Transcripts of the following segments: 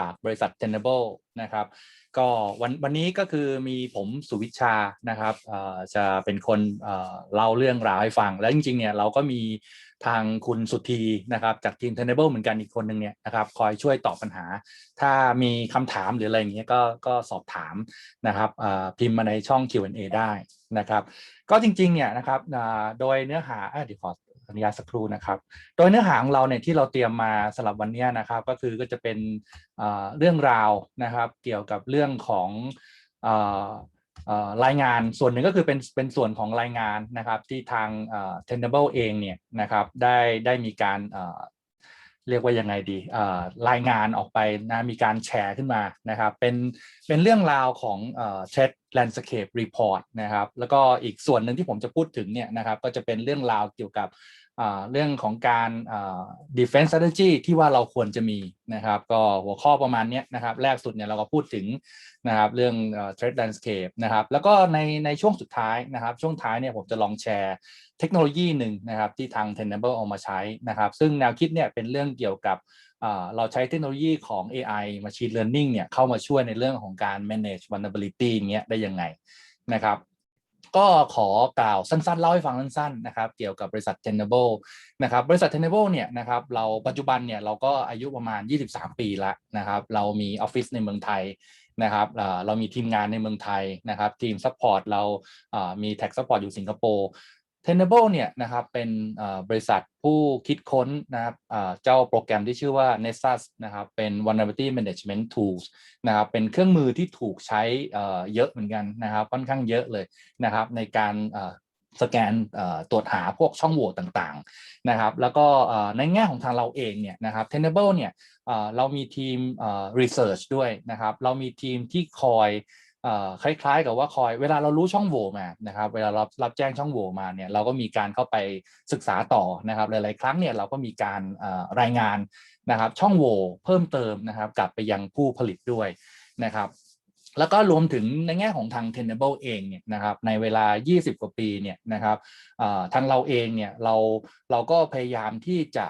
จากบริษัท Tenable นะครับ ก็วันวันนี้ก็คือมีผมสุวิชานะครับจะเป็นคนเล่าเรื่องราวให้ฟัง แล้วจริงๆเนี่ยเราก็มีทางคุณสุธีนะครับจากทีม Tenable เหมือนกันอีกคนหนึ่งเนี่ยนะครับคอยช่วยตอบปัญหา ถ้ามีคำถามหรืออะไรอย่างเงี้ยก็ก็สอบถามนะครับพิมพ์มาในช่อง Q&A ได้นะครับ ก็จริงๆเนี่ยนะครับโดยเนื้อหาอะเดี๋ยวขอ อนุญาตสักครู่นะครับ โดยเนื้อหาของเราเนี่ยที่เราเตรียมมาสำหรับวันนี้นะครับ ก็คือก็จะเป็นเรื่องราวนะครับ เกี่ยวกับเรื่องของรายงานส่วนหนึ่งก็คือเป็นเป็นส่วนของรายงานนะครับที่ทางเอ่อ Tenable เองเนี่ยนะครับได้ได้มีการเรียกว่ายังไงดีรายงานออกไปนะมีการแชร์ขึ้นมานะครับเป็นเป็นเรื่องราวของเอ่อ Threat Landscape Report นะครับแล้วก็อีกส่วนหนึ่งที่ผมจะพูดถึงเนี่ยนะครับก็จะเป็นเรื่องราวเกี่ยวกับเรื่องของการ defense strategy ที่ว่าเราควรจะมีนะครับก็หัวข้อประมาณนี้นะครับแรกสุดเนี่ยเราก็พูดถึงนะครับเรื่องเอ่อ threat landscape นะครับแล้วก็ในในช่วงสุดท้ายนะครับช่วงท้ายเนี่ยผมจะลองแชร์เทคโนโลยีหนึ่งนะครับที่ทาง Tenable เอามาใช้นะครับซึ่งแนวคิดเนี่ยเป็นเรื่องเกี่ยวกับ เราใช้เทคโนโลยีของ AI machine learning เนี่ยเข้ามาช่วยในเรื่องของการ manage vulnerability เงี้ยได้ยังไงนะครับ ก็ขอกล่าวสั้นๆ เล่าให้ฟังสั้นๆนะครับเกี่ยวกับบริษัท Tenable นะครับบริษัท Tenable เนี่ยนะครับเราปัจจุบันเนี่ยเราก็อายุประมาณ 23 ปีล้วนะครับเรามีออฟฟิศในเมืองไทยนะครับเรามีทีมงานในเมืองไทยนะครับทีมซัพพอร์ตเรามีแท็กซัพพอร์ตอยู่สิงคโปร์ Tenable เนี่ยนะครับเป็นบริษัทผู้คิดค้นนะครับเจ้าโปรแกรมที่ชื่อว่า Nessus นะครับเป็น Vulnerability Management Tools นะครับเป็นเครื่องมือที่ถูกใช้เยอะเหมือนกันนะครับค่อนข้างเยอะเลยนะครับในการสแกนตรวจหาพวกช่องโหว่ต่างๆนะครับแล้วก็ในแง่ของทางเราเองเนี่ยนะครับ Tenable เนี่ยเอ่อเรามีทีมเอ่อ research ด้วยนะครับเรามีทีมที่คอย คล้ายๆ กับว่าคอยเวลาเรารู้ช่องโหว่มานะครับ เวลาเรารับแจ้งช่องโหว่มาเนี่ยเราก็มีการเข้าไปศึกษาต่อนะครับหลายๆครั้งเนี่ยเราก็มีการรายงานนะครับช่องโหว่เพิ่มเติมนะครับ กลับไปยังผู้ผลิตด้วยนะครับ แล้วก็รวมถึงในแง่ของทาง Tenable เองเนี่ยนะครับในเวลา 20 กว่าปีเนี่ยนะครับทางเราเองเนี่ยเราเราก็พยายามที่จะ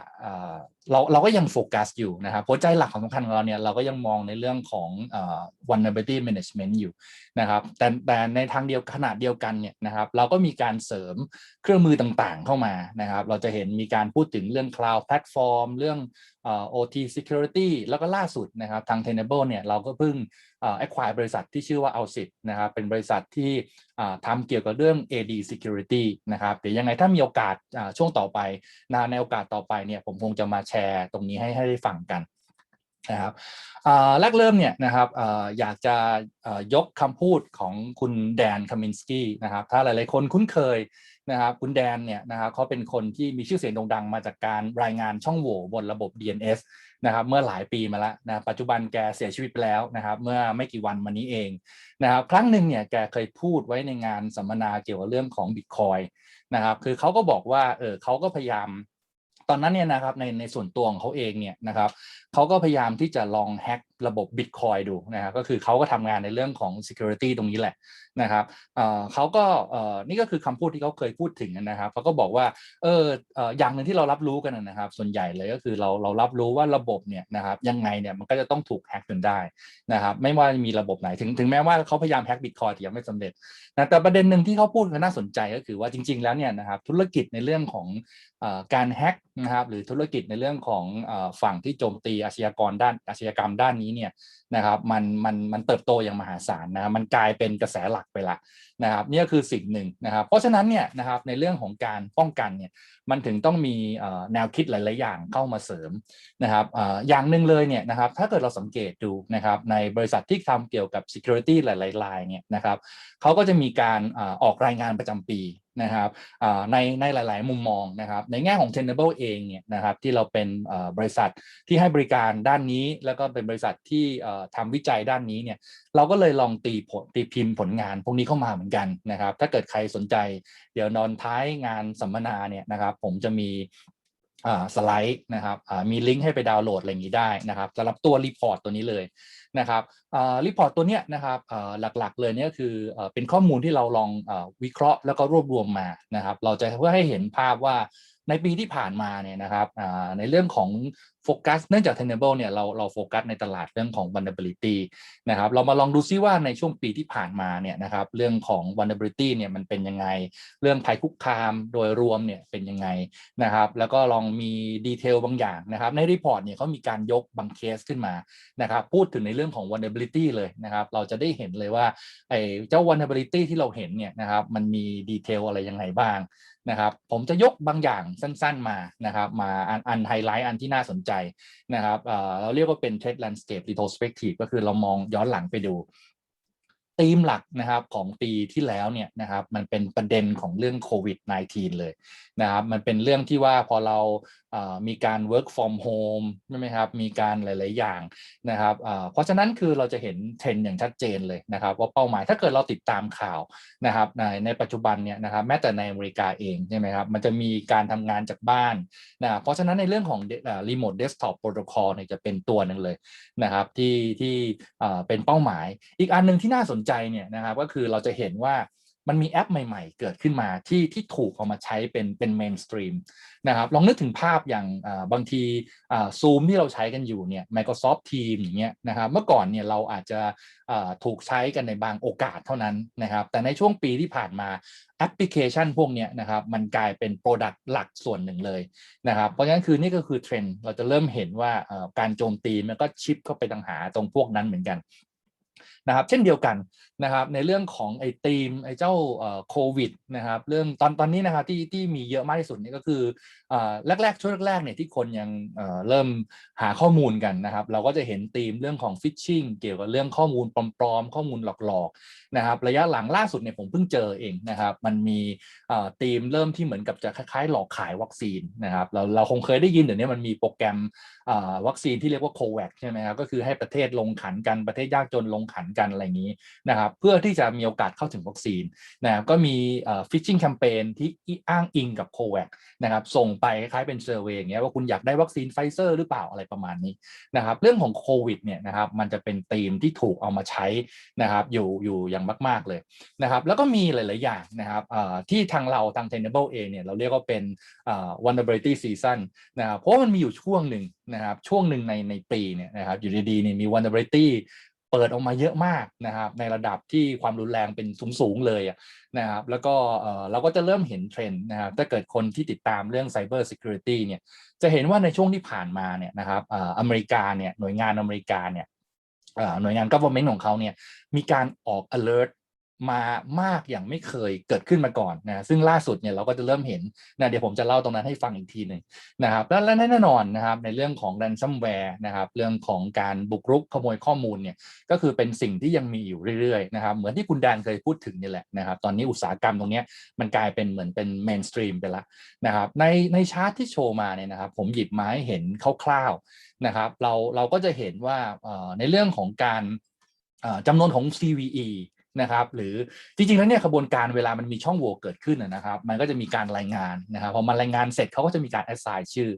เราเราก็ยังโฟกัสอยู่นะครับหัวใจหลักของสำคัญของเราเนี่ยเราก็ยังมองในเรื่องของ vulnerability management อยู่นะครับแต่แต่ในทางเดียวขนาดเดียวกันเนี่ยนะครับเราก็มีการเสริมเครื่องมือต่างๆเข้ามานะครับ เราจะเห็นมีการพูดถึงเรื่อง cloud platform เรื่อง OT security แล้วก็ล่าสุดนะครับทาง Tenable เนี่ยเราก็เพิ่ง acquire บริษัทที่ชื่อว่า o u t s i t นะครับเป็นบริษัทที่ทำเกี่ยวกับเรื่อง AD security นะครับเดี๋ยวยังไงถ้ามีโอกาสช่วงต่อไปในโอกาสต่อไปเนี่ยผมคงจะมาแชร์ตรงนี้ให้ให้ได้ฟังกันนะครับแรกเริ่มเนี่ยนะครับออยากจะยกคำพูดของคุณแดนคามินสกี้นะครับถ้าหลายๆคนคุ้นเคยนะครับคุณแดนเนี่ยนะครับเขาเป็นคนที่มีชื่อเสียงโด่งดังมาจากการรายงานช่องโหว่บนระบบ DNS นะครับเมื่อหลายปีมาแล้วนะปัจจุบันแกเสียชีวิตไปแล้วนะครับเมื่อไม่กี่วันมานี้เองนะครับครั้งหนึ่งเนี่ยแกเคยพูดไว้ในงานสัมมนาเกี่ยวกับเรื่องของ Bitcoin นะครับคือเขาก็บอกว่าเออเขาก็พยายาม ตอนนั้นเนี่ยนะครับในในส่วนตัวของเขาเองเนี่ยนะครับเขาก็พยายามที่จะลองแฮ็ก ระบบ Bitcoin ดูนะครับก็คือเขาก็ทำงานในเรื่องของ Security ตรงนี้แหละนะครับเเขาก็นี่ก็คือคำพูดที่เขาเคยพูดถึงนะครับเขาก็บอกว่าเอออย่างหนึ่งที่เรารับรู้กันนะครับ ส่วนใหญ่เลยก็คือเราเรารับรู้ว่าระบบเนี่ยนะครับยังไงเนี่ยมันก็จะต้องถูกแฮ็กจนได้นะครับไม่ว่ามีระบบไหนถึงถึงแม้ว่าเขาพยายามแฮ็ก Bitcoin แต่ยังไม่สำเร็จนะแต่ประเด็นหนึ่งที่เขาพูดก็น่าสนใจก็คือว่าจริง ๆ แล้วเนี่ยนะครับธุรกิจในเรื่องของอการแฮ็กนะครับหรือธุรกิจในเรื่องของอฝั่งที่โจมตีอาชญากรด้านอาชญากรรมด้านนี้เนี่ยนะครับมันมันมันเติบโตอย่างมหาศาลนะมันกลายเป็นกระแสหลักไปละนะครับนี่ก็คือสิ่งหนึ่งนะครับ เพราะฉะนั้นเนี่ยนะครับในเรื่องของการป้องกันเนี่ยมันถึงต้องมีแนวคิดหลาย ๆ อย่างเข้ามาเสริมนะครับอย่างหนึ่งเลยเนี่ยนะครับถ้าเกิดเราสังเกตดูนะครับในบริษัทที่ทำเกี่ยวกับ security หลายๆรายเนี่ยนะครับเขาก็จะมีการออออกรายงานประจำปี นะครับในในหลาย ๆ มุมมองนะครับในแง่ของ Tenable เองเนี่ยนะครับที่เราเป็นบริษัทที่ให้บริการด้านนี้ แล้วก็เป็นบริษัทที่ทำวิจัยด้านนี้เนี่ยเราก็เลยลองตีผลตีพิมพ์ผลงานพวกนี้เข้ามาเหมือนกันนะครับถ้าเกิดใครสนใจเดี๋ยวนอนท้ายงานสัมมนาเนี่ยนะครับผมจะมีสไลด์นะครับมีลิงก์ให้ไปดาวน์โหลดอะไรอย่างนี้ได้นะครับสำหรับตัวรีพอร์ตตัวนี้เลย นะครับรีพอร์ตตัวเนี้ยนะครับหลักๆเลยเนี่ยคือเป็นข้อมูลที่เราลองวิเคราะห์แล้วก็รวบรวมมานะครับ เราจะเพื่อให้เห็นภาพว่าในปีที่ผ่านมาเนี่ยนะครับในเรื่องของ โฟกัสเนื่องจาก Tenable เนี่ยเราเราโฟกัสในตลาดเรื่องของ vulnerability นะครับเรามาลองดูซิว่าในช่วงปีที่ผ่านมาเนี่ยนะครับเรื่องของ vulnerability เนี่ยมันเป็นยังไง เรื่องภัยคุกคามโดยรวมเนี่ยเป็นยังไงนะครับแล้วก็ลองมีดีเทลบางอย่างนะครับในรีพอร์ตเนี่ยเขามีการยกบางเคสขึ้นมานะครับพูดถึงในเรื่องของ vulnerability เลยนะครับเราจะได้เห็นเลยว่าไอ้เจ้า vulnerability ที่เราเห็นเนี่ยนะครับมันมีดีเทลอะไรยังไงบ้างนะครับผมจะยกบางอย่างสั้นๆมานะครับมาอันไฮไลท์อันที่น่าสนใจนะครับเราเรียกว่าเป็น threat landscape retrospective ก็คือเรามองย้อนหลังไปดูธีมหลักนะครับของปีที่แล้วเนี่ยนะครับมันเป็นประเด็นของเรื่องโควิด -19 เลยนะครับมันเป็นเรื่องที่ว่าพอเรา มีการ work from home ใช่ไหมครับ มีการหลาย ๆ อย่างนะครับ เพราะฉะนั้นคือเราจะเห็นเทรนด์อย่างชัดเจนเลยนะครับ ว่าเป้าหมายถ้าเกิดเราติดตามข่าวนะครับในในปัจจุบันเนี่ยนะครับแม้แต่ในอเมริกาเองใช่ไหมครับ มันจะมีการทำงานจากบ้านนะเพราะฉะนั้นในเรื่องของรีโมทเดสก์ท็อปโปรโตคอลเนี่ยจะเป็นตัวหนึ่งเลยนะครับที่ที่เป็นเป้าหมาย อีกอันหนึ่งที่น่าสนใจเนี่ยนะครับก็คือเราจะเห็นว่า มันมีแอปใหม่ๆ เกิดขึ้นมาที่ที่ถูกเอามาใช้เป็นเป็นเมนสตรีมนะครับลองนึกถึงภาพอย่างบางทีซูมที่เราใช้กันอยู่เนี่ย Microsoft Teams อย่างเงี้ยนะครับเมื่อก่อนเนี่ยเราอาจจะถูกใช้กันในบางโอกาสเท่านั้นนะครับ แต่ในช่วงปีที่ผ่านมาแอปพลิเคชันพวกเนี้ยนะครับมันกลายเป็นโปรดักต์หลักส่วนหนึ่งเลยนะครับเพราะฉะนั้นคือนี่ก็คือเทรนด์เราจะเริ่มเห็นว่าอ่าการโจมตีมันก็ชิปเข้าไปต่างหาตรงพวกนั้นเหมือนกันนะครับเช่นเดียวกันนะครับในเรื่องของไอ้ทีมไอ้เจ้าโควิดนะครับเรื่องตอนตอนนี้นะครับที่ที่มีเยอะมากที่สุดนี่ก็คือแรกแรกๆช่วงแรกๆเนี่ยที่คนยังเริ่มหาข้อมูลกันนะครับเราก็จะเห็นธีมเรื่องของฟิชชิงเกี่ยวกับเรื่องข้อมูลปลอมๆ ข้อมูลหลอกๆนะครับระยะหลังล่าสุดเนี่ยผมเพิ่งเจอเองนะครับมันมีธีมเริ่มที่เหมือนกับจะคล้ายๆ หลอกขายวัคซีนนะครับเราเราคงเคยได้ยินเดี๋ยวนี้มันมีโปรแกรมวัคซีนที่เรียกว่าโควัคใช่ไหมครับก็คือให้ประเทศลงขันกันประเทศยากจนลงขันกันอะไรอย่างนี้นะครับเพื่อที่จะมีโอกาสเข้าถึงวัคซีนนะครับก็มีฟิชชิงแคมเปญที่อ้างอิงกับโควัคนะครับส่งไปคล้ายเป็นเซอร์เวยอย่างเงี้ยว่าคุณอยากได้วัคซีนไฟเซอร์หรือเปล่าอะไรประมาณนี้นะครับเรื่องของโควิดเนี่ยนะครับมันจะเป็นธีมที่ถูกเอามาใช้นะครับอยู่อยู่อย่างมาก ๆเลยนะครับแล้วก็มีหลาย ๆ อย่างนะครับที่ทางเราทาง Tenable เองเนี่ยเราเรียกว่าเป็น vulnerability season นะครับเพราะมันมีอยู่ช่วงหนึ่งนะครับช่วงหนึ่งในในปีเนี่ยนะครับอยู่ดีๆเนี่ยมี vulnerability เปิดออกมาเยอะมากนะครับในระดับที่ความรุนแรงเป็นสูงๆเลยนะครับแล้วก็เราก็จะเริ่มเห็นเทรนด์นะครับถ้าเกิดคนที่ติดตามเรื่อง Cyber Security เนี่ยจะเห็นว่าในช่วงที่ผ่านมาเนี่ยนะครับอเมริกาเนี่ยหน่วยงานอเมริกาเนี่ยหน่วยงาน government ของเขาเนี่ยมีการออก alert มามากอย่างไม่เคยเกิดขึ้นมาก่อนนะซึ่งล่าสุดเนี่ยเราก็จะเริ่มเห็นนะเดี๋ยวผมจะเล่าตรงนั้นให้ฟังอีกทีหนึ่งนะครับและและแน่นอนนะครับในเรื่องของ ransomware นะครับเรื่องของการบุกรุกขโมยข้อมูลเนี่ยก็คือเป็นสิ่งที่ยังมีอยู่เรื่อยๆนะครับเหมือนที่คุณแดนเคยพูดถึงนี่แหละนะครับตอนนี้อุตสาหกรรมตรงนี้มันกลายเป็นเหมือนเป็น mainstream ไปแล้วนะครับในในชาร์ตที่โชว์มาเนี่ยนะครับผมหยิบมาให้เห็นคร่าวๆนะครับเราเราก็จะเห็นว่าในเรื่องของการจำนวนของ CVE นะครับ หรือจริงๆแล้วเนี่ยขบวนการเวลามันมีช่องโหว่เกิดขึ้นนะครับ มันก็จะมีการรายงานนะครับพอมันรายงานเสร็จเขาก็จะมีการ assign ชื่อ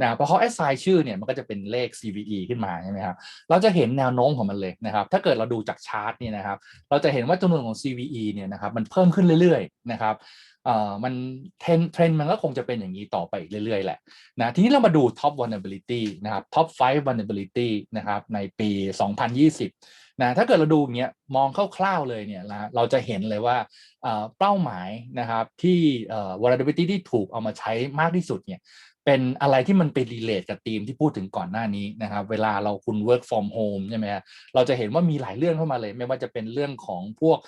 นะครับพอเขา assign ชื่อเนี่ยมันก็จะเป็นเลข CVE ขึ้นมาใช่ไหมครับเราจะเห็นแนวโน้มของมันเลยนะครับ ถ้าเกิดเราดูจากชาร์ตนี่นะครับ เราจะเห็นว่าจำนวนของ CVE เนี่ยนะครับมันเพิ่มขึ้นเรื่อยๆนะครับ มันเทรนเทรนมันก็คงจะเป็นอย่างนี้ต่อไปเรื่อยๆ แหละนะทีนี้เรามาดู top vulnerability นะครับ top 5 vulnerability นะครับในปี 2020นะถ้าเกิดเราดูอย่างเงี้ยมองคร่าวๆเลยเนี่ยนะเราจะเห็นเลยว่าเป้าหมายนะครับที่ vulnerability ที่ถูกเอามาใช้มากที่สุดเนี่ย เป็นอะไรที่มันเป็นรีเลทกับทีมที่พูดถึงก่อนหน้านี้นะครับ เวลาเราคุณ work from home ใช่ไหมเราจะเห็นว่ามีหลายเรื่องเข้ามาเลย ไม่ว่าจะเป็นเรื่องของพวก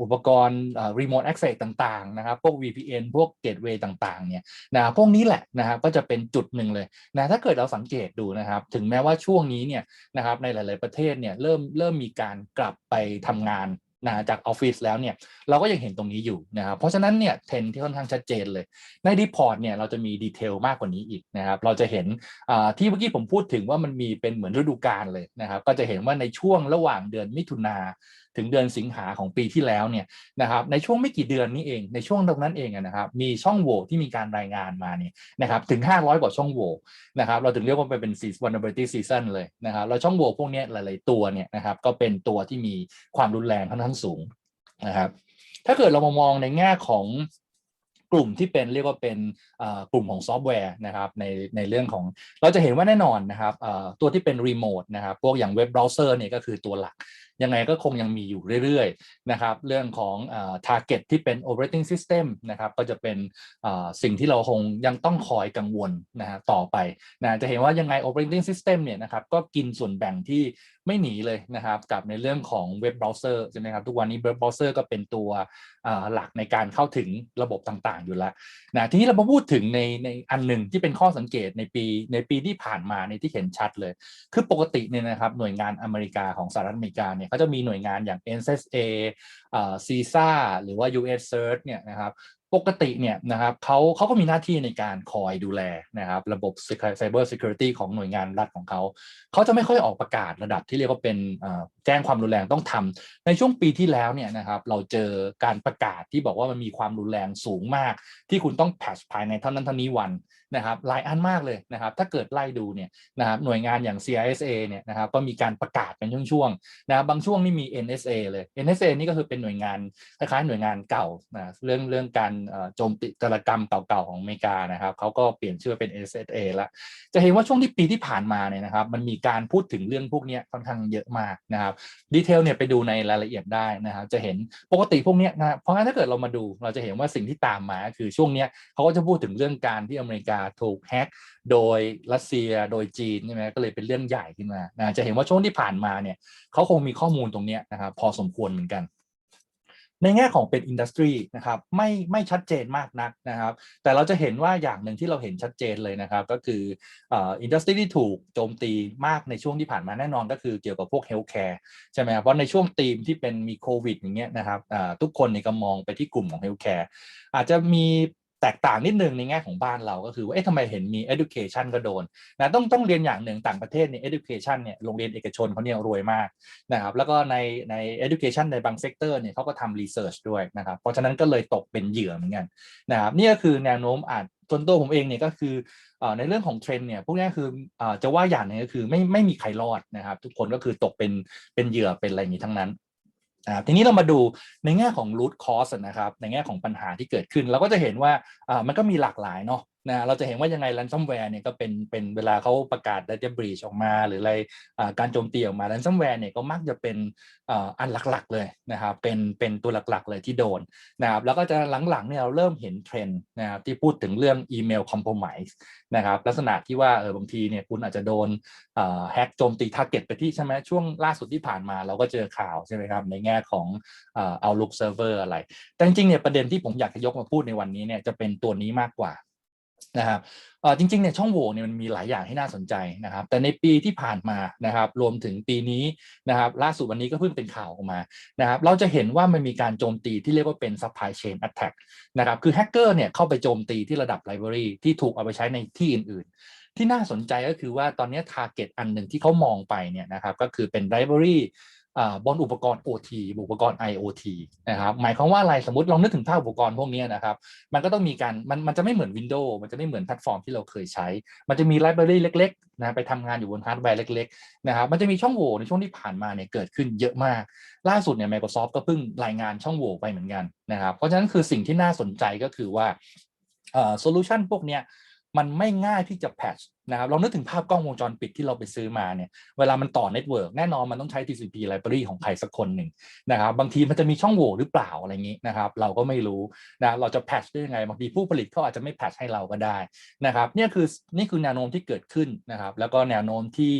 อุปกรณ์ remote access ต่างๆนะครับ พวก VPN พวก gateway ต่างๆเนี่ยนะพวกนี้แหละนะครับก็จะเป็นจุดหนึ่งเลยนะถ้าเกิดเราสังเกตดูนะครับ ถึงแม้ว่าช่วงนี้เนี่ยนะครับในหลาย ๆประเทศเนี่ยเริ่มเริ่มมีการกลับไปทำงาน นะจากออฟฟิศแล้วเนี่ยเราก็ยังเห็นตรงนี้อยู่นะครับเพราะฉะนั้นเนี่ยเทรนที่ค่อนข้างชัดเจนเลยในรีพอร์ตเนี่ยเราจะมีดีเทลมากกว่านี้อีกนะครับเราจะเห็นที่เมื่อกี้ผมพูดถึงว่ามันมีเป็นเหมือนฤดูกาลเลยนะครับก็จะเห็นว่าในช่วงระหว่างเดือนมิถุนาถึงเดือนสิงหาของปีที่แล้วเนี่ยนะครับในช่วงไม่กี่เดือนนี้เองในช่วงตรงนั้นเองนะครับมีช่องโหว่ที่มีการรายงานมาเนี่ยนะครับถึง 500 กว่าช่องโหว่นะครับเราถึงเรียกว่าเป็น vulnerability season เลยนะครับเราช่องโหว่พวกนี้หลาย ๆ ตัวเนี่ยนะครับก็เป็นตัวที่มีความรุนแรงค่อนข้างสูงนะครับถ้าเกิดเรามามองในแง่ของกลุ่มที่เป็นเรียกว่าเป็นกลุ่มของซอฟต์แวร์นะครับในในเรื่องของเราจะเห็นว่าแน่นอนนะครับตัวที่เป็นรีโมทนะครับพวกอย่างเว็บเบราว์เซอร์เนี่ยก็คือตัวหลักยังไงก็คงยังมีอยู่เรื่อยๆนะครับเรื่องของอ target ที่เป็น operating system นะครับก็จะเป็นสิ่งที่เราคงยังต้องคอยกังวลนะฮะต่อไปนะจะเห็นว่ายังไง operating system เนี่ยนะครับก็กินส่วนแบ่งที่ไม่หนีเลยนะครับกับในเรื่องของเว็บเบราว์เซอร์ใช่ไหมครับทุกวันนี้เว็บเบราว์เซอร์ก็เป็นตัวหลักในการเข้าถึงระบบต่างๆอยู่แล้วนะทีนี้เรามาพูดถึงในในอันหนึ่งที่เป็นข้อสังเกตในปีในปีที่ผ่านมาในที่เห็นชัดเลย คือปกติเนี่ยนะครับหน่วยงานอเมริกาของสหรัฐอเมริกาเนี่ยเขาจะมีหน่วยงานอย่าง NSA เอ่อ CISA หรือว่า US CERT เนี่ยนะครับปกติเนี่ยนะครับเขาเขาก็มีหน้าที่ในการคอยดูแลนะครับระบบ Cyber Security ของหน่วยงานรัฐของเขา เขาจะไม่ค่อยออกประกาศระดับที่เรียกว่าเป็นแจ้งความรุนแรงต้องทำในช่วงปีที่แล้วเนี่ยนะครับเราเจอการประกาศที่บอกว่ามันมีความรุนแรงสูงมาก ที่คุณต้องแพชภายในเท่านั้นเท่านี้วัน นะครับหลายอันมากเลยนะครับถ้าเกิดไล่ดูเนี่ยนะครับหน่วยงานอย่าง CISA เนี่ยนะครับก็มีการประกาศเป็นช่วงๆนะครับบางช่วงนี่มี NSA เลย NSA นี่ก็คือเป็นหน่วยงานคล้ายๆหน่วยงานเก่านะเรื่องเรื่องการโจมตีจารกรรมเก่าๆของอเมริกานะครับเขาก็เปลี่ยนชื่อเป็น NSA แล้วจะเห็นว่าช่วงที่ปีที่ผ่านมาเนี่ยนะครับมันมีการพูดถึงเรื่องพวกนี้ค่อนข้างเยอะมากนะครับดีเทลเนี่ยไปดูในรายละเอียดได้นะครับจะเห็นปกติพวกเนี้ยนะเพราะงั้นถ้าเกิดเรามาดู เราจะเห็นว่าสิ่งที่ตามมาคือช่วงเนี้ยเขาก็จะพูดถึงเรื่องการที่อเมริกาถูกแฮ็กโดยรัสเซียโดยจีนใช่ไหมก็เลยเป็นเรื่องใหญ่ขึ้นมานะจะเห็นว่าช่วงที่ผ่านมาเนี่ยเขาคงมีข้อมูลตรงนี้นะครับพอสมควรเหมือนกันในแง่ของเป็นอินดัสทรีนะครับไม่ไม่ชัดเจนมากนักนะครับ แต่เราจะเห็นว่าอย่างหนึ่งที่เราเห็นชัดเจนเลยนะครับ ก็คืออินดัสทรีที่ถูกโจมตีมากในช่วงที่ผ่านมาแน่นอนก็คือเกี่ยวกับพวกเฮลท์แคร์ใช่ไหมครับเพราะในช่วงธีมที่เป็นมีโควิดอย่างเงี้ยนะครับทุกคนเนี่ยก็มองไปที่กลุ่มของเฮลท์แคร์อาจจะมี แตกต่างนิดนึงในแง่ของบ้านเราก็คือว่าเอ๊ะทำไมเห็นมี education ก็โดนนะต้องต้องเรียนอย่างหนึ่งต่างประเทศเนี่ย education เนี่ยโรงเรียนเอกชนเขาเนี่ยรวยมากนะครับแล้วก็ในใน education ในบางเซกเตอร์เนี่ยเขาก็ทำ research ด้วยนะครับเพราะฉะนั้นก็เลยตกเป็นเหยื่อเหมือนกันนะครับนี่ก็คือแนวโน้มอาจส่วนตัวผมเองเนี่ยก็คืออในเรื่องของเทรนด์เนี่ยพวกนี้คืออจะว่าอย่างนึงก็คือไม่ไม่มีใครรอดนะครับ ทุกคนก็คือตกเป็นเป็นเหยื่อเป็นอะไรอย่างนี้ทั้งนั้น นะครับทีนี้เรามาดูในแง่ของ root cause นะครับในแง่ของปัญหาที่เกิดขึ้น เราก็จะเห็นว่าอ่ามันก็มีหลากหลายเนาะ นะเราจะเห็นว่ายังไง ransomware เนี่ยก็เป็นเป็นเวลาเขาประกาศ data breach ออกมาหรืออะไรการโจมตีออกมา ransomware เนี่ยก็มักจะเป็นอ,อันหลักๆเลยนะครับเป็นเป็นตัวหลักๆเลยที่โดนนะครับแล้วก็จะหลังๆเนี่ยเราเริ่มเห็นเทรนด์นะครับที่พูดถึงเรื่อง email compromise นะครับลักษณะที่ว่าเออบางทีเนี่ยคุณอาจจะโดนแฮกโจมตี target ไปที่ใช่ไหมช่วงล่าสุดที่ผ่านมาเราก็เจอข่าวใช่ไหมครับในแง่ของเอ่อ Outlook Server อะไร แต่จริงๆเนี่ยประเด็นที่ผมอยากจะยกมาพูดในวันนี้เนี่ยจะเป็นตัวนี้มากกว่า นะครับเอ่อจริงๆเนี่ยช่องโหว่เนี่ยมันมีหลายอย่างที่น่าสนใจนะครับ แต่ในปีที่ผ่านมานะครับ รวมถึงปีนี้นะครับ ล่าสุดวันนี้ก็เพิ่งเป็นข่าวออกมานะครับ เราจะเห็นว่ามันมีการโจมตีที่เรียกว่าเป็น supply chain attack นะครับ คือแฮกเกอร์เนี่ยเข้าไปโจมตีที่ระดับ library ที่ถูกเอาไปใช้ในที่อื่นๆ ที่น่าสนใจก็คือว่าตอนนี้ target อันหนึ่งที่เขามองไปเนี่ยนะครับ ก็คือเป็น library อ่า บนอุปกรณ์ OT อุปกรณ์ IoT นะครับหมายความว่าอะไรสมมติลองนึกถึงภาพอุปกรณ์พวกนี้นะครับ มันก็ต้องมีการมันมันจะไม่เหมือน Windows มันจะไม่เหมือนแพลตฟอร์มที่เราเคยใช้ มันจะมีไลบรารีเล็กๆนะไปทำงานอยู่บนฮาร์ดแวร์เล็กๆนะครับมันจะมีช่องโหว่ในช่วงที่ผ่านมาเนี่ยเกิดขึ้นเยอะมาก ล่าสุดเนี่ย Microsoft ก็เพิ่งรายงานช่องโหว่ไปเหมือนกันนะครับเพราะฉะนั้นคือสิ่งที่น่าสนใจก็คือว่าโซลูชันพวกเนี้ยมันไม่ง่ายที่จะแพทช์นะครับลองนึกถึงภาพกล้องวงจรปิดที่เราไปซื้อมาเนี่ยเวลามันต่อเน็ตเวิร์กแน่นอนมันต้องใช้ TCP library ของใครสักคนหนึ่งนะครับบางทีมันจะมีช่องโหว่หรือเปล่าอะไรอย่างนี้นะครับเราก็ไม่รู้นะเราจะแพทช์ได้ยังไง บางทีผู้ผลิตเขาอาจจะไม่แพทช์ให้เราก็ได้นะครับนี่คือนี่คือแนวโน้มที่เกิดขึ้นนะครับแล้วก็แนวโน้มที่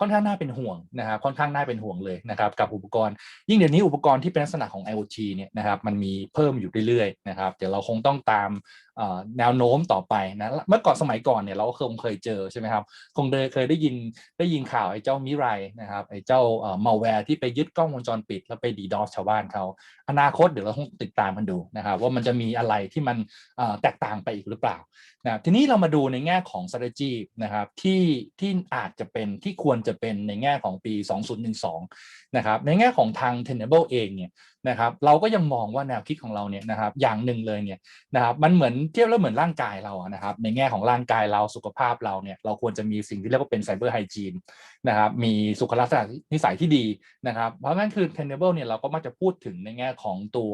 ค่อนข้างน่าเป็นห่วงนะครับค่อนข้างน่าเป็นห่วงเลยนะครับกับอุปกรณ์ ยิ่งเดี๋ยวนี้อุปกรณ์ที่เป็นลักษณะของ IoT เนี่ยนะครับมันมีเพิ่มอยู่เรื่อยๆนะครับเดี๋ยวเราคงต้องตามแนวโน้มต่อไปนะเมื่อก่อนสมัยก่อนเนี่ยเราก็คงเคยเจอใช่ไหมครับคงเคยได้ยินได้ยินข่าวไอ้เจ้ามิไรนะครับไอ้เจ้าเอ่อมาแวร์ที่ไปยึดกล้องวงจรปิด แล้วไปดีดอสชาวบ้านเขาอนาคตเดี๋ยวเราต้องติดตามมันดูนะครับว่ามันจะมีอะไรที่มันแตกต่างไปอีกหรือเปล่า นะทีนี้เรามาดูในแง่ของ strategy นะครับที่ที่อาจจะเป็นที่ควรจะเป็นในแง่ของปี 2012 นะครับในแง่ของทาง Tenable เองเนี่ยนะครับเราก็ยังมองว่าแนวคิดของเราเนี่ยนะครับอย่างหนึ่งเลยเนี่ยนะครับมันเหมือนเทียบแล้วเหมือนร่างกายเราอะนะครับในแง่ของร่างกายเราสุขภาพเราเนี่ยเราควรจะมีสิ่งที่เรียกว่าเป็นไซเบอร์ไฮจีนนะครับมีสุขลักษณะนิสัยที่ดีนะครับเพราะงั้นคือ Tenable เนี่ยเราก็มักจะพูดถึงในแง่ของตัว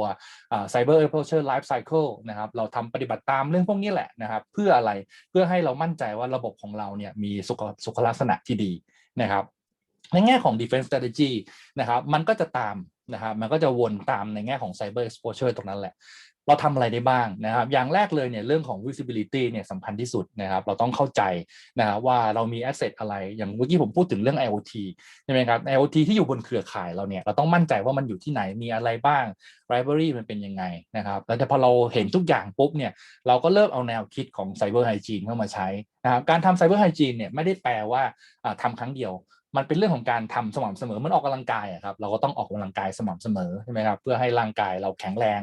Cyber Exposure Life Cycle นะครับเราทำปฏิบัติตามเรื่องพวกนี้แหละนะครับเพื่ออะไรเพื่อให้เรามั่นใจว่าระบบของเราเนี่ยมีสุขสุขลักษณะที่ดีนะครับในแง่ของ defense strategy นะครับมันก็จะตามนะครับมันก็จะวนตามในแง่ของ cyber exposure ตรงนั้นแหละ เราทำอะไรได้บ้างนะครับ อย่างแรกเลยเนี่ยเรื่องของ visibility เนี่ยสำคัญที่สุดนะครับ เราต้องเข้าใจนะครับว่าเรามี asset อะไรอย่างเมื่อกี้ผมพูดถึงเรื่อง IoT ใช่ไหมครับ IoT ที่อยู่บนเครือข่ายเราเนี่ยเราต้องมั่นใจว่ามันอยู่ที่ไหนมีอะไรบ้าง library มันเป็นยังไงนะครับ แล้วพอเราเห็นทุกอย่างปุ๊บเนี่ยเราก็เริ่มเอาแนวคิดของ cyber hygiene เข้ามาใช้นะครับการทำ cyber hygiene เนี่ยไม่ได้แปลว่าอ่าทำครั้งเดียว มันเป็นเรื่องของการทำสม่ำเสมอมันออกกำลังกายอะครับเราก็ต้องออกกำลังกายสม่ำเสมอใช่ไหมครับเพื่อให้ร่างกายเราแข็งแรง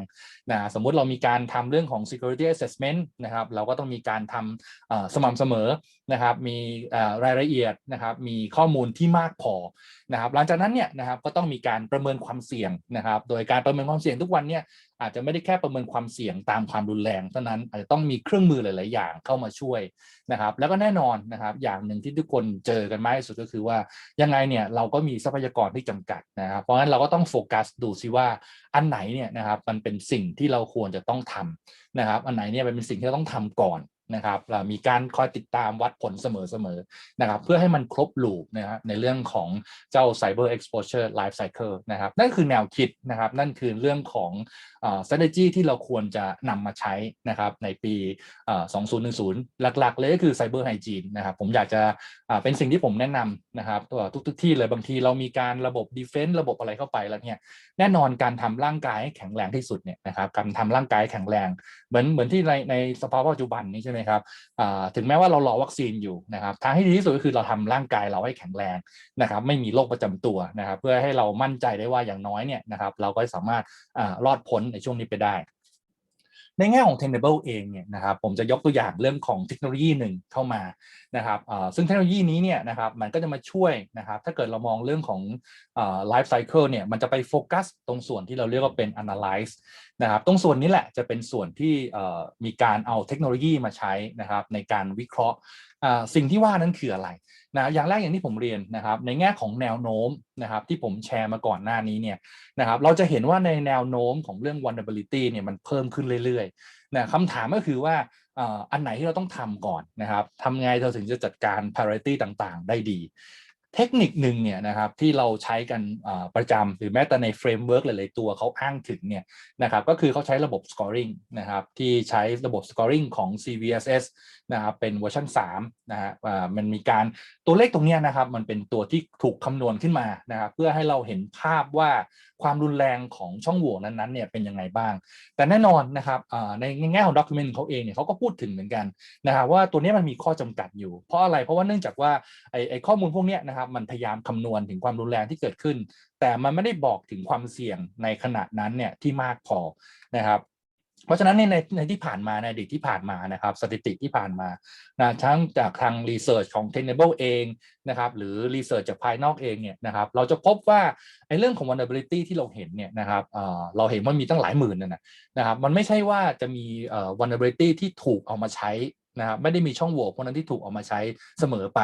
นะสมมุติเรามีการทำเรื่องของ security assessment นะครับเราก็ต้องมีการทำสม่ำเสมอ นะครับมีรายละเอียดนะครับมีข้อมูลที่มากพอนะครับหลังจากนั้นเนี่ยนะครับก็ต้องมีการประเมินความเสี่ยงนะครับ โดยการประเมินความเสี่ยงทุกวันเนี่ยอาจจะไม่ได้แค่ประเมินความเสี่ยงตามความรุนแรงเท่านั้นอาจจะต้องมีเครื่องมือหลาย ๆ อย่างเข้ามาช่วยนะครับ แล้วก็แน่นอนนะครับอย่างหนึ่งที่ทุกคนเจอกันมากที่สุดก็คือว่ายังไงเนี่ยเราก็มีทรัพยากรที่จำกัดนะครับ เพราะฉะนั้นเราก็ต้องโฟกัสดูซิว่าอันไหนเนี่ยนะครับมันเป็นสิ่งที่เราควรจะต้องทำนะครับ อันไหนเนี่ยเป็นสิ่งที่เราต้องทำก่อน นะครับเรามีการคอยติดตามวัดผลเสมอๆนะครับเพื่อให้มันครบลูปนะครับในเรื่องของเจ้า Cyber Exposure Life Cycle นะครับนั่นคือแนวคิดนะครับนั่นคือเรื่องของเอ่อ strategy ที่เราควรจะนำมาใช้นะครับในปีเอ่อ2010 หลักๆ เลยก็คือ Cyber Hygiene นะครับผมอยากจะอ่าเป็นสิ่งที่ผมแนะนำนะครับตัวทุกๆที่เลยบางทีเรามีการระบบ defense ระบบอะไรเข้าไปแล้วเนี่ยแน่นอนการทำร่างกายให้แข็งแรงที่สุดเนี่ยนะครับการทำร่างกายให้แข็งแรงเหมือนเหมือนที่ในในสภาวะปัจจุบันนี้ใช่ไหมครับถึงแม้ว่าเรารอวัคซีนอยู่นะครับทางที่ดีที่สุดก็คือเราทำร่างกายเราให้แข็งแรงนะครับไม่มีโรคประจำตัวนะครับเพื่อให้เรามั่นใจได้ว่าอย่างน้อยเนี่ยนะครับเราก็สามารถรอดพ้นในช่วงนี้ไปได้ในแง่ของ Tenable เองเนี่ยนะครับผมจะยกตัวอย่างเรื่องของเทคโนโลยีหนึ่งเข้ามานะครับซึ่งเทคโนโลยีนี้เนี่ยนะครับมันก็จะมาช่วยนะครับถ้าเกิดเรามองเรื่องของเอ่อ life cycle เนี่ยมันจะไปโฟกัสตรงส่วนที่เราเรียกว่าเป็น analyze นะครับตรงส่วนนี้แหละจะเป็นส่วนที่มีการเอาเทคโนโลยีมาใช้นะครับในการวิเคราะห์สิ่งที่ว่านั้นคืออะไรนะอย่างแรกอย่างที่ผมเรียนนะครับในแง่ของแนวโน้มนะครับที่ผมแชร์มาก่อนหน้านี้เนี่ยนะครับเราจะเห็นว่าในแนวโน้มของเรื่อง vulnerability เนี่ยมันเพิ่มขึ้นเรื่อยๆนะคำถามก็คือว่าอ่าอันไหนที่เราต้องทำก่อนนะครับทำไงเราถึงจะจัดการ priority ต่างๆ ได้ดี เทคนิคหนึ่งเนี่ยนะครับที่เราใช้กันประจำหรือแม้แต่ในเฟรมเวิร์กหลายๆตัวเขาอ้างถึงเนี่ยนะครับก็คือเขาใช้ระบบ scoring นะครับที่ใช้ระบบ scoring ของ CVSS นะครับเป็นเวอร์ชัน3นะฮะมันมีการตัวเลขตรงนี้นะครับมันเป็นตัวที่ถูกคำนวณขึ้นมานะครับเพื่อให้เราเห็นภาพว่าความรุนแรงของช่องโหว่นั้นๆเนี่ยเป็นยังไงบ้าง แต่แน่นอนนะครับในแง่ของด็อกิเมนต์เขาเองเนี่ยเขาก็พูดถึงเหมือนกันนะครับว่าตัวนี้มันมีข้อจำกัดอยู่เพราะอะไรเพราะว่าเนื่องจากว่าไอไอข้อมูลพวกเนี้ยนะครับ มันพยายามคำนวณถึงความรุนแรงที่เกิดขึ้น แต่มันไม่ได้บอกถึงความเสี่ยงในขณะนั้นเนี่ยที่มากพอนะครับเพราะฉะนั้นในในในที่ผ่านมาในอดีตที่ผ่านมานะครับสถิติที่ผ่านมานะทั้งจากทางรีเสิร์ชของ Tenable เองนะครับหรือรีเสิร์ชจากภายนอกเองเนี่ยนะครับเราจะพบว่าไอ้เรื่องของ vulnerability ที่เราเห็นเนี่ยนะครับเราเห็นว่ามีตั้งหลายหมื่นนะนะครับมันไม่ใช่ว่าจะมี vulnerability ที่ถูกเอามาใช้ นะครับไม่ได้มีช่องโหว่พวกนั้นที่ถูกเอามาใช้เสมอไป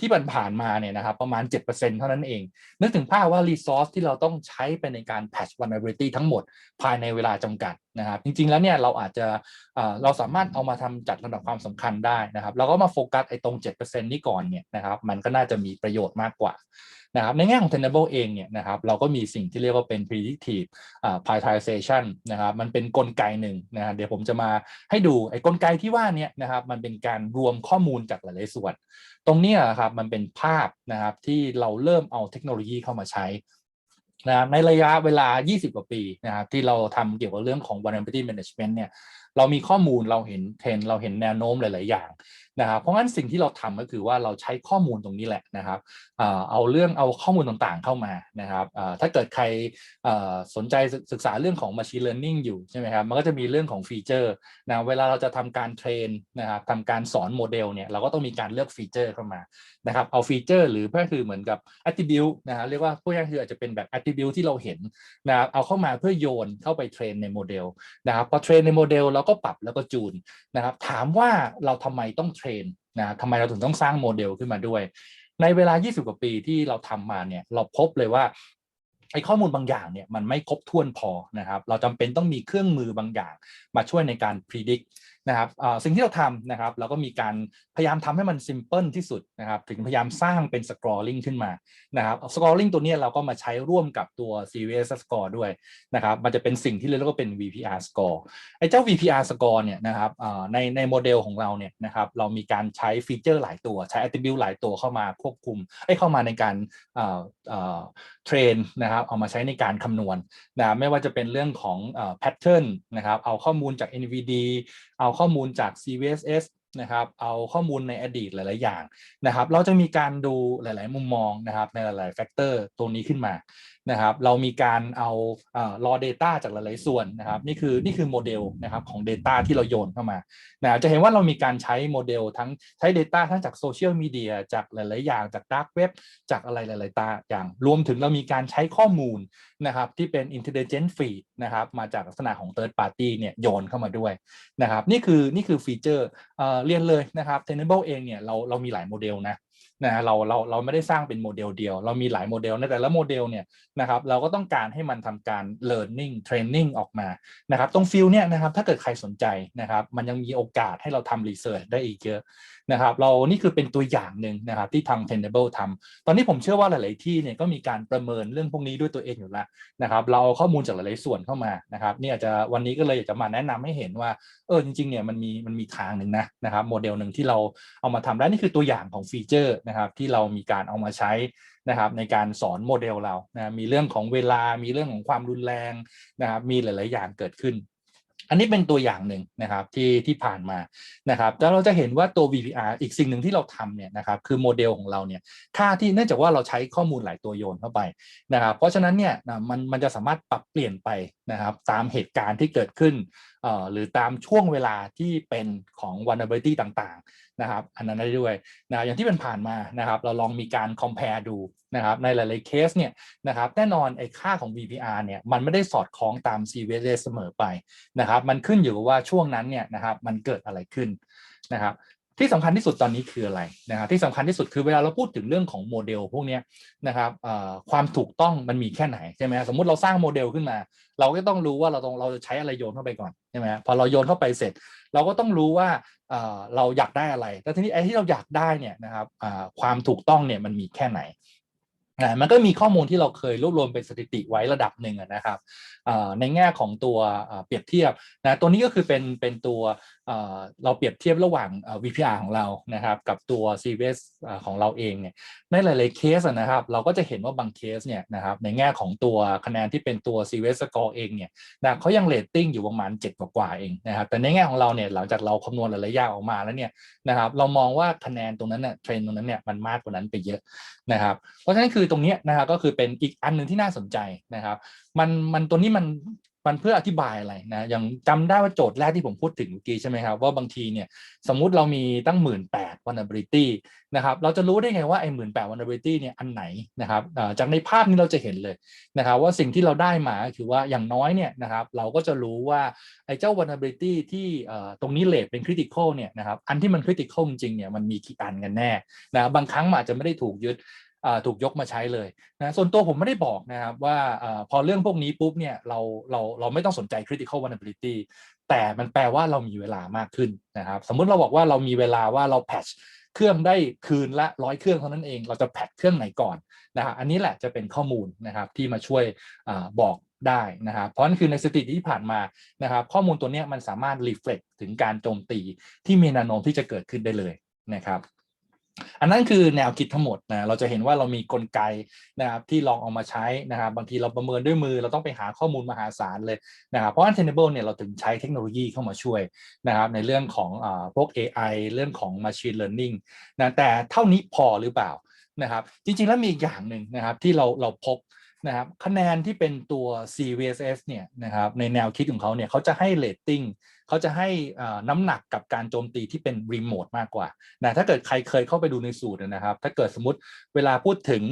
ที่ผ่านมาเนี่ยนะครับประมาณ 7%เท่านั้นเอง นึกถึงภาพว่า resource ที่เราต้องใช้ไปในการ patch vulnerability ทั้งหมดภายในเวลาจำกัดนะครับจริงๆแล้วเนี่ยเราอาจจะเราสามารถเอามาทำจัดลำดับความสำคัญได้นะครับเราก็มาโฟกัสไอ้ตรง 7%นี้ก่อนเนี่ยนะครับมันก็น่าจะมีประโยชน์มากกว่า นะครับในแง่ของ Tenable เองเนี่ยนะครับเราก็มีสิ่งที่เรียกว่าเป็น predictive อ่า prioritization นะครับมันเป็นกลไกหนึ่งนะฮะเดี๋ยวผมจะมาให้ดูไอ้กลไกที่ว่านี่นะครับมันเป็นการรวมข้อมูลจากหลายๆส่วน ตรงนี้ยครับมันเป็นภาพนะครับที่เราเริ่มเอาเทคโนโลยีเข้ามาใช้นะครับในระยะเวลา 20 กว่าปีนะครับที่เราทำเกี่ยวกับเรื่องของ vulnerability management เนี่ยเรามีข้อมูลเราเห็นเทรนเราเห็นแนวโน้มหลาย ๆ อย่างนะครับเพราะงั้นสิ่งที่เราทำก็คือว่าเราใช้ข้อมูลตรงนี้แหละนะครับเอาเรื่องเอาข้อมูลต่างๆเข้ามานะครับถ้าเกิดใครสนใจศึกษาเรื่องของ machine learning อยู่ใช่ไหมครับมันก็จะมีเรื่องของฟีเจอร์นะเวลาเราจะทำการเทรนนะครับทำการสอนโมเดลเนี่ยเราก็ต้องมีการเลือกฟีเจอร์เข้ามานะครับเอาฟีเจอร์ หรือก็คือเหมือนกับ attribute นะฮะเรียกว่าพวกนี้คืออาจจะเป็นแบบ attribute ที่เราเห็นนะครับเอาเข้ามาเพื่อโยนเข้าไปเทรนในโมเดลนะครับพอเทรนในโมเดลเราก็ปรับแล้วก็จูนนะครับถามว่าเราทำไมต้องเทรนนะทำไมเราถึงต้องสร้างโมเดลขึ้นมาด้วย ในเวลา 20 กว่าปีที่เราทำมาเนี่ยเราพบเลยว่าไอ้ข้อมูลบางอย่างเนี่ยมันไม่ครบถ้วนพอนะครับ เราจำเป็นต้องมีเครื่องมือบางอย่างมาช่วยในการพิจิตร นะครับสิ่งที่เราทำนะครับเราก็มีการพยายามทำให้มัน simple ที่สุดนะครับถึงพยายามสร้างเป็น scrolling ขึ้นมานะครับ scrolling ตัวนี้เราก็มาใช้ร่วมกับตัว CVS score ด้วยนะครับมันจะเป็นสิ่งที่เรียกว่าเป็น VPR score ไอ้เจ้า VPR score เนี่ยนะครับในในโมเดลของเราเนี่ยนะครับเรามีการใช้ฟีเจอร์หลายตัวใช้ attribute หลายตัวเข้ามาควบคุมไอ้เข้ามาในการเทรนนะครับเอามาใช้ในการคำนวณนะไม่ว่าจะเป็นเรื่องของแพทเทิร์นนะครับเอาข้อมูลจาก NVD เอาข้อมูลจาก CVSS นะครับ เอาข้อมูลในอดีตหลาย ๆ อย่างนะครับ เราจะมีการดูหลาย ๆ มุมมองนะครับในหลาย ๆ แฟกเตอร์ตรงนี้ขึ้นมานะครับเรามีการเอารอ data จากหลายๆส่วนนะครับนี่คือนี่คือโมเดลนะครับของ Data ที่เราโยนเข้ามานะจะเห็นว่าเรามีการใช้โมเดลทั้งใช้ Data ทั้งจากโซเชียลมีเดียจากหลาย ๆ อย่างจากดาร์กเว็บจากอะไรหลาย ๆ ตาอย่างรวมถึงเรามีการใช้ข้อมูลนะครับที่เป็น intelligent feed นะครับมาจากลักษณะของ third party เนี่ยโยนเข้ามาด้วยนะครับนี่คือนี่คือฟีเจอร์เรียนเลยนะครับ Tenable เองเนี่ยเราเรามีหลายโมเดลนะนะเราเราเราไม่ได้สร้างเป็นโมเดลเดียว เรามีหลายโมเดลในแต่ละโมเดลเนี่ยนะครับเราก็ต้องการให้มันทำการ learning training ออกมานะครับตรงฟิลเนี่ยนะครับถ้าเกิดใครสนใจนะครับมันยังมีโอกาสให้เราทำรีเสิร์ชได้อีกเยอะนะครับเรานี่คือเป็นตัวอย่างหนึ่งนะครับที่ทาง Tenable ทำตอนนี้ผมเชื่อว่าหลาย ๆ ที่เนี่ยก็มีการประเมินเรื่องพวกนี้ด้วยตัวเองอยู่แล้วนะครับเราเอาข้อมูลจากหลาย ๆ ส่วนเข้ามานะครับนี่อาจจะวันนี้ก็เลยอยากจะมาแนะนำให้เห็นว่าเออจริง ๆ เนี่ยมันมีมันมีทางหนึ่งนะนะครับโมเดลหนึ่งที่เราเอามาทำได้นี่คือตัวอย่างของฟีเจอร์นะครับที่เรามีการเอามาใช้นะครับในการสอนโมเดลเรานะมีเรื่องของเวลา มีเรื่องของความรุนแรงนะครับมีหลาย ๆ อย่างเกิดขึ้น อันนี้เป็นตัวอย่างหนึ่งนะครับที่ที่ผ่านมานะครับแล้วเราจะเห็นว่าตัว VPR อีกสิ่งหนึ่งที่เราทำเนี่ยนะครับคือโมเดลของเราเนี่ยค่าที่เนื่องจากว่าเราใช้ข้อมูลหลายตัวโยนเข้าไปนะครับเพราะฉะนั้นเนี่ยมันมันจะสามารถปรับเปลี่ยนไปนะครับตามเหตุการณ์ที่เกิดขึ้นหรือตามช่วงเวลาที่เป็นของ vulnerability ต่าง นะครับอันนั้นได้ด้วยนะอย่างที่เป็นผ่านมานะครับเราลองมีการ compare ดูนะครับในหลายๆเคสเนี่ยนะครับแน่นอนไอ้ค่าของ VPR เนี่ยมันไม่ได้สอดคล้องตาม CVS เสมอไปนะครับมันขึ้นอยู่ว่าช่วงนั้นเนี่ยนะครับมันเกิดอะไรขึ้นนะครับ ที่สำคัญที่สุดตอนนี้คืออะไรนะครับที่สำคัญที่สุดคือเวลาเราพูดถึงเรื่องของโมเดลพวกนี้นะครับความถูกต้องมันมีแค่ไหนใช่ไหมสมมติเราสร้างโมเดลขึ้นมา เราก็ต้องรู้ว่าเราต้องเราจะใช้อะไรโยนเข้าไปก่อนใช่ไหมพอเราโยนเข้าไปเสร็จ เราก็ต้องรู้ว่าเราอยากได้อะไรแต่ทีนี้ไอ้ที่เราอยากได้เนี่ยนะครับความถูกต้องเนี่ยมันมีแค่ไหนนะมันก็มีข้อมูลที่เราเคยรวบรวมเป็นสถิติไว้ระดับหนึ่งนะครับในแง่ของตัวเปรียบเทียบนะตัวนี้ก็คือเป็นเป็นตัวเราเปรียบเทียบระหว่าง VPR ของเรานะครับกับตัว CVS ของเราเองเนี่ยในหลาย ๆ เคสนะครับเราก็จะเห็นว่าบางเคสเนี่ยนะครับในแง่ของตัวคะแนนที่เป็นตัว CVS score เองเนี่ยนะเขายังเรตติ้งอยู่ประมาณ 7 กว่าๆเองนะครับแต่ในแง่ของเราเนี่ยหลังจากเราคำนวณหลาย ๆ อย่างออกมาแล้วเนี่ยนะครับเรามองว่าคะแนนตรงนั้นเนี่ยเทรนตรงนั้นเนี่ยมันมากกว่านั้นไปเยอะนะครับเพราะฉะนั้นคือตรงนี้นะครับก็คือเป็นอีกอันหนึ่งที่น่าสนใจนะครับมันมันตัวนี้มัน มันเพื่ออธิบายอะไรนะอย่างจำได้ว่าโจทย์แรกที่ผมพูดถึงเมื่อกี้ใช่ไหมครับว่าบางทีเนี่ยสมมุติเรามีตั้งหมื่นแปด vulnerability นะครับเราจะรู้ได้ไงว่าไอ้หมื่นแปด vulnerability เนี่ยอันไหนนะครับจากในภาพนี้เราจะเห็นเลยนะครับว่าสิ่งที่เราได้มาคือว่าอย่างน้อยเนี่ยนะครับเราก็จะรู้ว่าไอ้เจ้า vulnerability ที่ตรงนี้เลทเป็น critical เนี่ยนะครับอันที่มัน critical จริงเนี่ยมันมีกี่อันกันแน่นะบางครั้งอาจจะไม่ได้ถูกยึด ถูกยกมาใช้เลยนะส่วนตัวผมไม่ได้บอกนะครับว่าพอเรื่องพวกนี้ปุ๊บเนี่ยเราเราเราไม่ต้องสนใจ critical vulnerability แต่มันแปลว่าเรามีเวลามากขึ้นนะครับ สมมุติเราบอกว่าเรามีเวลาว่าเราแพทชเครื่องได้คืนละร้อยเครื่องเท่านั้นเอง เราจะแพทเครื่องไหนก่อนนะครับอันนี้แหละจะเป็นข้อมูลนะครับที่มาช่วยอบอกได้นะครับ เพราะนั่นคือในสถิติที่ผ่านมานะครับ ข้อมูลตัวนี้มันสามารถรีเฟล็กถึงการโจมตีที่มีแนวโน้มที่จะเกิดขึ้นได้เลยนะครับ อันนั้นคือแนวคิดทั้งหมดนะเราจะเห็นว่าเรามีกลไกนะครับที่ลองเอามาใช้นะครับบางทีเราประเมินด้วยมือเราต้องไปหาข้อมูลมหาศาลเลยนะครับเพราะ Untenable เนี่ยเราถึงใช้เทคโนโลยีเข้ามาช่วยนะครับในเรื่องของอพวก AI เรื่องของ Machine Learning นะแต่เท่านี้พอหรือเปล่านะครับจริงๆแล้วมีอีกอย่างหนึ่งนะครับที่เราเราพบ นะครับคะแนนที่เป็นตัว CVSS เนี่ยนะครับในแนวคิดของเขาเนี่ยเขาจะให้เลตติ้งเขาจะให้น้ำหนักกับการโจมตีที่เป็นรีโมทมากกว่านะถ้าเกิดใครเคยเข้าไปดูในสูตรนะครับ ถ้าเกิดสมมติเวลาพูดถึง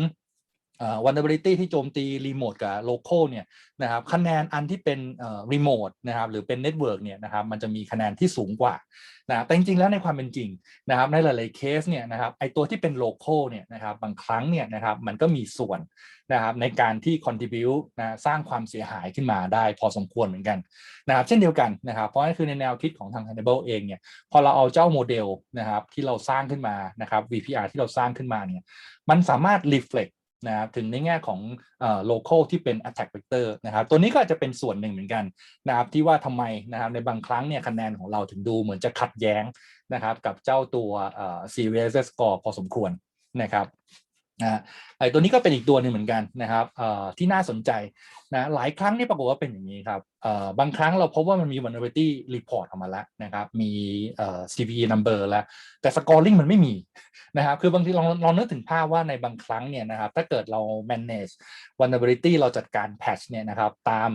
เอ่อ vulnerability ที่โจมตีรีโมทกับ local เนี่ยนะครับคะแนนอันที่เป็นเอ่อ remote นะครับหรือเป็น network เนี่ยนะครับมันจะมีคะแนนที่สูงกว่านะแต่จริงๆแล้วในความเป็นจริงนะครับในหลายๆเคสเนี่ยนะครับไอตัวที่เป็น local เนี่ยนะครับบางครั้งเนี่ยนะครับมันก็มีส่วนนะครับในการที่ contribute นะสร้างความเสียหายขึ้นมาได้พอสมควรเหมือนกันนะครับเช่นเดียวกันนะครับเพราะนั่นคือในแนวคิดของทาง Tenable เองเนี่ยพอเราเอาเจ้าโมเดลนะครับที่เราสร้างขึ้นมานะครับ VPR ที่เราสร้างขึ้นมาเนี่ยมันสามารถ reflect นะครับถึงในแง่ของเคอลที่เป็น attack vector นะครับตัวนี้ก็อาจจะเป็นส่วนหนึ่งเหมือนกันนะครับที่ว่าทำไมนะครับในบางครั้งเนี่ยคะแนนของเราถึงดูเหมือนจะขัดแย้งนะครับกับเจ้าตัว Series score พอสมควรนะครับ นะไอ้ตัวนี้ก็เป็นอีกตัวหนึ่งเหมือนกันนะครับที่น่าสนใจนะหลายครั้งนี่ปรากฏว่าเป็นอย่างนี้ครับบางครั้งเราพบว่ามันมี vulnerability report ออกมาแล้วนะครับมี CVE number แล้ว แต่ scoring มันไม่มีนะครับคือบางทีลองลองนึกถึงภาพว่าในบางครั้งเนี่ยนะครับถ้าเกิดเรา manage vulnerability เราจัดการ patch เนี่ยนะครับตาม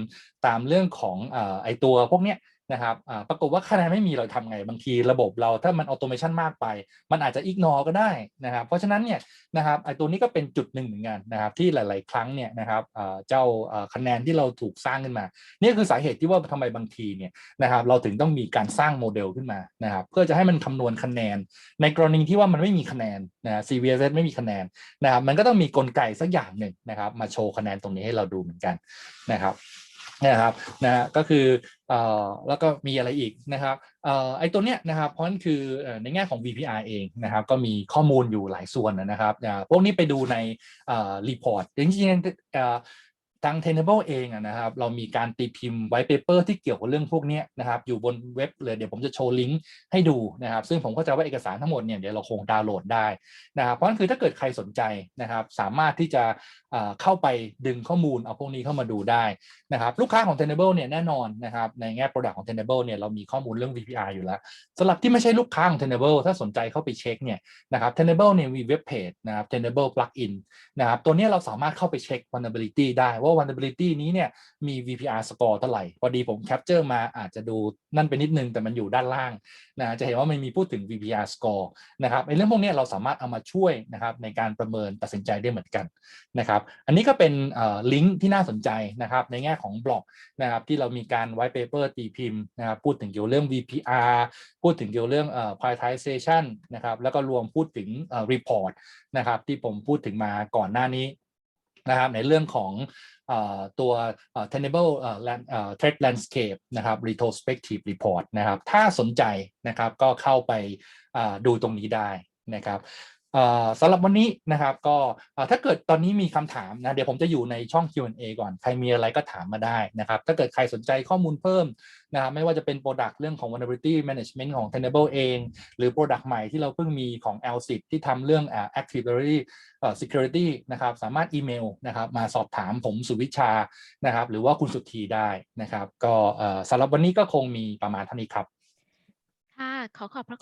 ตามเรื่องของอ่อไอตัวพวกเนี้ย นะครับปรากฏว่าคะแนนไม่มีเราทำไงบางทีระบบเราถ้ามัน automation มากไป มันอาจจะ ignore ก็ได้นะครับเพราะฉะนั้นเนี่ยนะครับไอตัวนี้ก็เป็นจุดหนึ่งเหมือนกันนะครับที่หลาย ๆ ครั้งเนี่ยนะครับเจ้าคะแนนที่เราถูกสร้างขึ้นมา นี่คือสาเหตุที่ว่าทำไมบางทีเนี่ยนะครับเราถึงต้องมีการสร้างโมเดลขึ้นมานะครับเพื่อจะให้มันคำนวณคะแนน ในกรณีที่ว่ามันไม่มีคะแนนนะ CVSS ไม่มีคะแนนนะครับมันก็ต้องมีกลไกสักอย่างหนึ่งนะครับมาโชว์คะแนนตรงนี้ให้เราดูเหมือนกันนะครับนะครับนะฮะก็คือ แล้วก็มีอะไรอีกนะครับเอ่อไอตัวเนี้ยนะครับเพราะนั่นคือในแง่ของ VPR เองนะครับก็มีข้อมูลอยู่หลายส่วนนะครับพวกนี้ไปดูในรีพอร์ตจริงๆ ทาง Tenable เองอะนะครับ เรามีการตีพิมพ์ไว้เปเปอร์ที่เกี่ยวกับเรื่องพวกนี้นะครับ อยู่บนเว็บเลยเดี๋ยวผมจะโชว์ลิงก์ให้ดูนะครับ ซึ่งผมก็จะว่าเอกสารทั้งหมดเนี่ยเดี๋ยวเราคงดาวน์โหลดได้นะครับเพราะฉะนั้นคือถ้าเกิดใครสนใจนะครับ สามารถที่จะเข้าไปดึงข้อมูลเอาพวกนี้เข้ามาดูได้นะครับ ลูกค้าของ Tenable เนี่ยแน่นอนนะครับ ในแง่ Product ของ Tenable เนี่ยเรามีข้อมูลเรื่อง VPR อยู่แล้วสำหรับที่ไม่ใช่ลูกค้าของ Tenable ถ้าสนใจเข้าไปเช็คเนี่ยนะครับ Tenable เนี่ยมีเว็บเพจนะครับ Tenable Plugin นะครับตัวเนี้เราสามารถเข้าไปเช็ค vulnerability ได้ว่า vulnerability นี้เนี่ยมี VPR score เท่าไหร่ พอดีผม capture มาอาจจะดูนั่นไปนิดนึงแต่มันอยู่ด้านล่างนะจะเห็นว่ามันมีพูดถึง VPR score นะครับในเรื่องพวกนี้เราสามารถเอามาช่วยนะครับในการประเมินตัดสินใจได้เหมือนกันนะครับอันนี้ก็เป็นลิงก์ที่น่าสนใจนะครับในแง่ของบล็อกนะครับที่เรามีการไว้ paper ตีพิมพ์นะครับพูดถึงเกี่ยวเรื่อง VPR พูดถึงเกี่ยวเรื่อง prioritization นะครับแล้วก็รวมพูดถึง report นะครับที่ผมพูดถึงมาก่อนหน้านี้นะครับในเรื่องของ ตัว tenable land threat landscape นะครับ retrospective report นะครับ ถ้าสนใจนะครับก็เข้าไปดูตรงนี้ได้นะครับ สำหรับวันนี้นะครับก็ถ้าเกิดตอนนี้มีคำถามนะเดี๋ยวผมจะอยู่ในช่อง Q&A ก่อนใครมีอะไรก็ถามมาได้นะครับถ้าเกิดใครสนใจข้อมูลเพิ่มนะครับไม่ว่าจะเป็น Product เรื่องของ vulnerability management ของ Tenable เอง หรือ Product ใหม่ที่เราเพิ่งมีของ L10 ที่ทำเรื่อง Active Directory security นะครับสามารถอีเมลนะครับมาสอบถามผมสุวิชานะครับหรือว่าคุณสุธีได้นะครับ ก็สำหรับวันนี้ก็คงมีประมาณเท่านี้ครับค่ะขอขอบพระ